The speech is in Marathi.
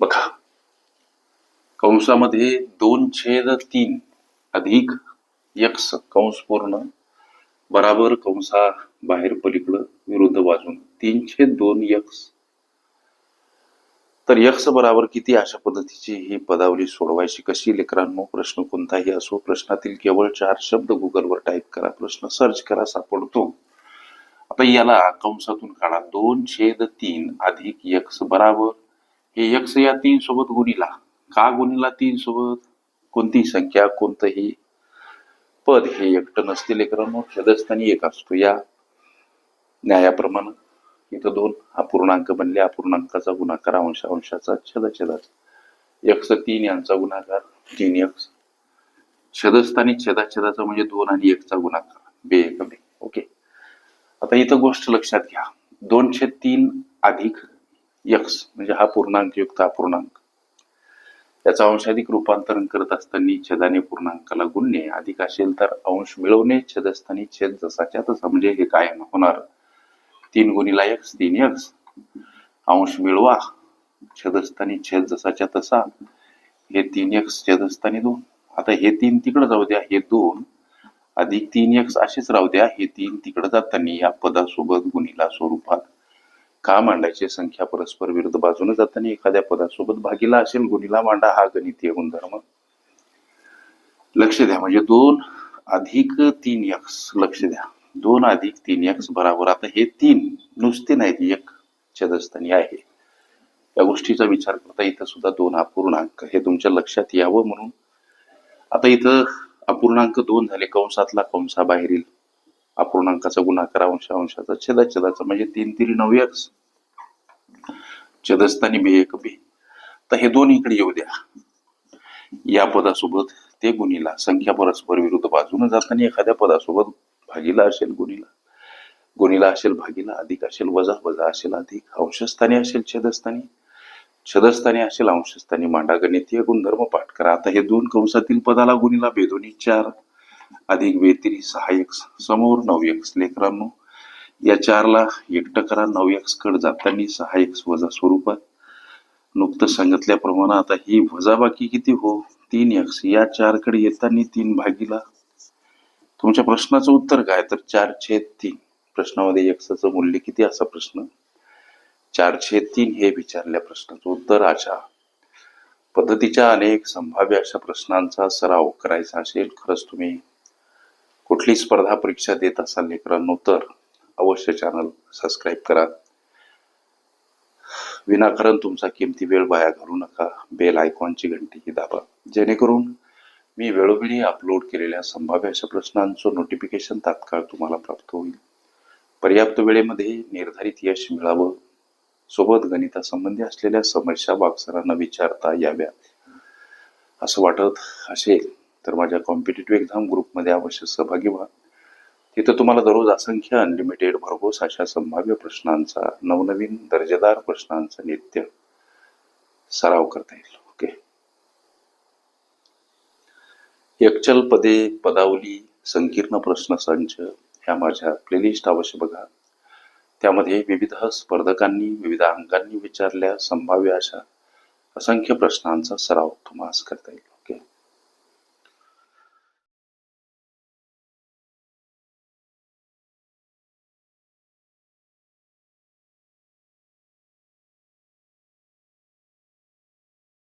बघा. कंसामध्ये दोन छेद तीन अधिक यक्स कंस पूर्ण बराबर कंसा बाहेर पलीकडं विरुद्ध बाजून तीन छेद दोन यक्स. तर यक्स बराबर किती अशा पद्धतीची ही पदावली सोडवायची कशी? लेकरांनो प्रश्न कोणताही असो प्रश्नातील केवळ चार शब्द गुगलवर टाईप करा प्रश्न सर्च करा सापडतो. आता याला कंसातून काढा. दोन छेद तीन अधिक यक्स बराबर हे यक्स या तीन सोबत गुणीला. का गुणीला तीन सोबत? कोणतीही संख्या कोणतंही? पद हे एकटं नसते लेकरांनो छेदस्थानी एक असतो. या न्यायाप्रमाणे इथं दोन अपूर्णांक बनले. अपूर्णांकाचा गुणाकार अंश अंशाचा छेद छेदाचा यक्स तीन यांचा गुणाकार तीन एक छेदस्थानी छेदा छेदाचा म्हणजे दोन आणि एकचा गुणाकार. बे एक बे ओके. आता इथं गोष्ट लक्षात घ्या. दोन छेद तीन अधिक यक्ष म्हणजे हा पूर्णांक युक्त अपूर्णांक त्याचा अंशाधिक रूपांतरण करत असताना छेदाने पूर्णांकाला गुणणे अधिक असेल तर अंश मिळवणे छेदस्थानी छेद जसाच्या तसा म्हणजे हे कायम होणार. तीन गुणिला एक्स तीन एक्स अंश मिळवा छेदस्थानी छेद जसाच्या तसा हे तीन एक्स छेदस्थानी दोन. आता हे तीन तिकडे जाऊ द्या हे दोन. अधिक तीन एक्स असेच राहू द्या हे तीन तिकडे जाताना या पदासोबत गुणिला स्वरूपात का मांडायचे संख्या परस्पर विरुद्ध बाजूने जाताना एखाद्या पदासोबत भागीला असेल गुणीला मांडा हा गणितीय गुणधर्म. लक्ष द्या म्हणजे दोन अधिक तीन एक्स लक्ष द्या. दोन अधिक तीन एक्स बराबर आता हे तीन नुसते नाहीत एक छेदस्थानी आहे. या गोष्टीचा विचार करता इथं सुद्धा दोन अपूर्णांक हे तुमच्या लक्षात यावं म्हणून. आता इथं अपूर्णांक दोन झाले कंसातला कंसा बाहेरील. अपूर्णांकाचा गुणाकार अंश अंशाचा छेदा छेदाचा म्हणजे तीन तिरी नऊ एक्स छेदस्थानी बी एक बी. तर हे दोन इकडे येऊ द्या. या पदासोबत ते गुणीला संख्या परस्पर विरुद्ध बाजूने जाताना एखाद्या पदासोबत भागीला असेल गुणीला गुणीला असेल भागीला अधिक असेल वजा वजा असेल अधिक अंशस्थानी असेल छेदस्थानी. छदस्थानी असेल अंशस्थानी मांडा गणितीय गुणधर्म पाठ करा. आता हे दोन कंसातील पदाला गुणीला बेदोनी चार. अधिक बेतिरी सहा एक्स समोर नऊ एक्स लेकरांनो. या चारला एकटं करा नऊ एक्स कड जाताना सहा एक्स वजा स्वरूपात नुकतं सांगितल्याप्रमाणे आता ही वजा बाकी किती हो? तीन एक्स या चारकडे येताना तीन भागीला. तुमच्या प्रश्नाचं उत्तर काय? तर चार छेद तीन. प्रश्नामध्ये एक्सचं मूल्य किती असा प्रश्न? चार छेद तीन हे विचारल्या प्रश्नाचं उत्तर अशा पद्धतीच्या अनेक संभाव्य अशा प्रश्नांचा सराव करायचा असेल खरंच तुम्ही कुठली स्पर्धा परीक्षा देत असाल लेकरांनो तर अवश्य चॅनल सबस्क्राईब करा. विनाकारण तुमचा किमती वेळ वाया घालू नका. बेल आयकॉनची घंटी ही दाबा. जेणेकरून मी वेळोवेळी अपलोड केलेल्या संभाव्य अशा प्रश्नांचं नोटिफिकेशन तात्काळ तुम्हाला प्राप्त होईल. पर्याप्त वेळेमध्ये निर्धारित यश मिळावं. सोबत गणितासंबंधी असलेल्या समस्या बाक्सरांना विचारता याव्या. असं वाटत असेल तर माझ्या कॉम्पिटेटिव्ह एक्झाम ग्रुपमध्ये अवश्य सहभागी व्हा. तिथं तुम्हाला दररोज असंख्य अनलिमिटेड भरघोस अशा संभाव्य प्रश्नांचा नवनवीन दर्जेदार प्रश्नांचा नित्य सराव करता येईल. ओके एकचल पदे पदावली संकीर्ण प्रश्नसंच ह्या माझ्या प्लेलिस्ट अवश्य बघा. त्यामध्ये विविध स्पर्धकांनी विविध अंकांनी विचारल्या संभाव्य अशा असंख्य प्रश्नांचा सराव तुम्हाला करता येईल.